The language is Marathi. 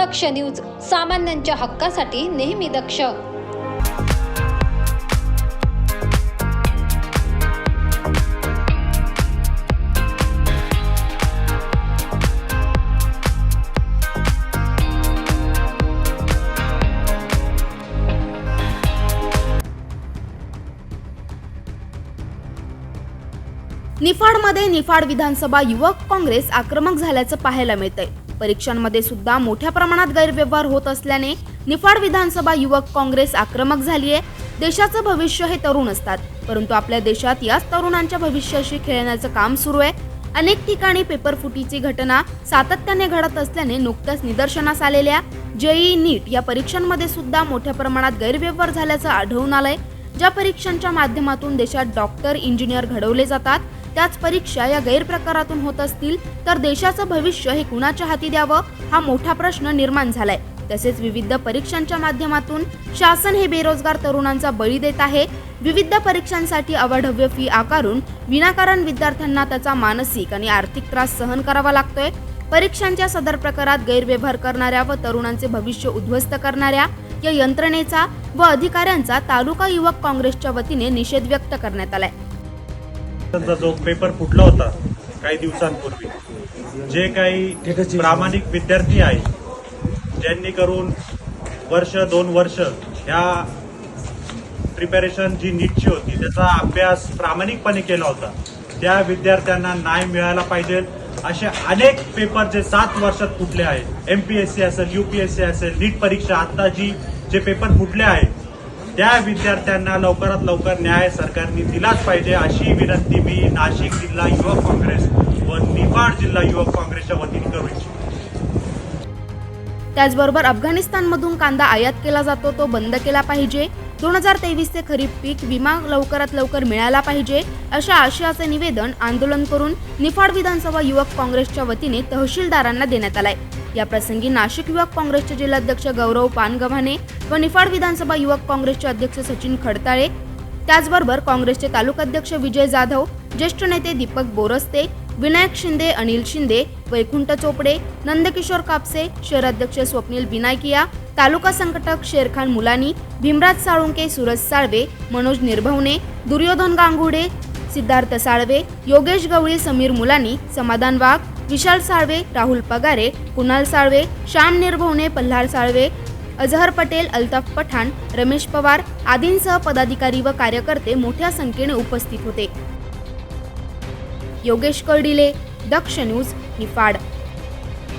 दक्ष न्यूज सामान्यांच्या हक्कासाठी नेहमी दक्ष. निफाडमध्ये निफाड विधानसभा युवक काँग्रेस आक्रमक झाल्याचं पाहायला मिळतंय. परीक्षांमध्ये सुद्धा मोठ्या प्रमाणात गैरव्यवहार होत असल्याने निफाड विधानसभा युवक काँग्रेस आक्रमक झालीये देशाचं भविष्य हे तरुण असतात परंतु आपल्या देशात याच तरुणांच्या भविष्याशी खेळण्याचं काम सुरू आहे. अनेक ठिकाणी पेपर फुटीची घटना सातत्याने घडत असल्याने नुकत्याच निदर्शनास आलेल्या जेई नीट या परीक्षांमध्ये सुद्धा मोठ्या प्रमाणात गैरव्यवहार झाल्याचं आढळून आलंय. ज्या परीक्षांच्या माध्यमातून देशात डॉक्टर इंजिनियर घडवले जातात त्याच परीक्षा या गैरप्रकारातून होत असतील तर देशाचं भविष्य हे कुणाच्या हाती द्यावं हा मोठा प्रश्न निर्माण झालाय. तसेच विविध परीक्षांच्या माध्यमातून शासन हे बेरोजगार तरुणांचा बळी देत आहे. विविध परीक्षांसाठी अवाढव्य फी आकारून विनाकारण विद्यार्थ्यांना त्याचा मानसिक आणि आर्थिक त्रास सहन करावा लागतोय. परीक्षांच्या सदर प्रकारात गैरव्यवहार करणाऱ्या व तरुणांचे भविष्य उद्ध्वस्त करणाऱ्या या यंत्रणेचा व अधिकाऱ्यांचा तालुका युवक काँग्रेसच्या वतीने निषेध व्यक्त करण्यात आलाय. त्यांचा जो पेपर फुटला होता काही दिवसांपूर्वी जे काही प्रामाणिक विद्यार्थी आहे ज्यांनी करून वर्ष दोन वर्ष ह्या प्रिपॅरेशन जी नीटची होती त्याचा अभ्यास प्रामाणिकपणे केला होता त्या विद्यार्थ्यांना न्याय मिळायला पाहिजे. असे अनेक पेपर जे सात वर्षात फुटले आहेत एम पी एस सी असेल यू पी एस सी असेल नीट परीक्षा आता जी जे पेपर फुटले आहेत त्या विद्यार्थ्यांना लवकरात लवकर न्याय सरकारने दिलाच पाहिजे अशी विनंती मी नाशिक जिल्हा युवक काँग्रेस व निफाड जिल्हा युवक काँग्रेसच्या वतीने करू इच्छितो. त्याचबरोबर अफगाणिस्तानमधून कांदा आयात केला जातो तो बंद केला पाहिजे. दोन हजार तेवीसचे खरीप पीक विमा लवकरात लवकर मिळाला पाहिजे अशा आशयाचे निवेदन आंदोलन करून निफाड विधानसभा युवक काँग्रेसच्या वतीने तहसीलदारांना देण्यात आलाय. याप्रसंगी नाशिक युवक काँग्रेसचे जिल्हाध्यक्ष गौरव पानगव्हाणे व निफाड विधानसभा युवक काँग्रेसचे अध्यक्ष सचिन खडताळे त्याचबरोबर काँग्रेसचे तालुकाध्यक्ष विजय जाधव ज्येष्ठ नेते दीपक बोरस्ते विनायक शिंदे अनिल शिंदे वैकुंठ चोपडे नंदकिशोर कापसे शहराध्यक्ष स्वप्नील बिनायकिया तालुका संघटक शेरखान मुलानी भीमराज साळुंके सुरज साळवे मनोज निर्भवणे दुर्योधन गांगुडे सिद्धार्थ साळवे योगेश गवळी समीर मुलानी समाधान वाघ विशाल साळवे राहुल पगारे कुणाल साळवे श्याम निर्भवणे पल्हार साळवे अजहर पटेल अल्ताफ पठाण रमेश पवार आदींसह पदाधिकारी व कार्यकर्ते मोठ्या संख्येने उपस्थित होते. योगेश कर्डिले दक्ष न्यूज निफाड.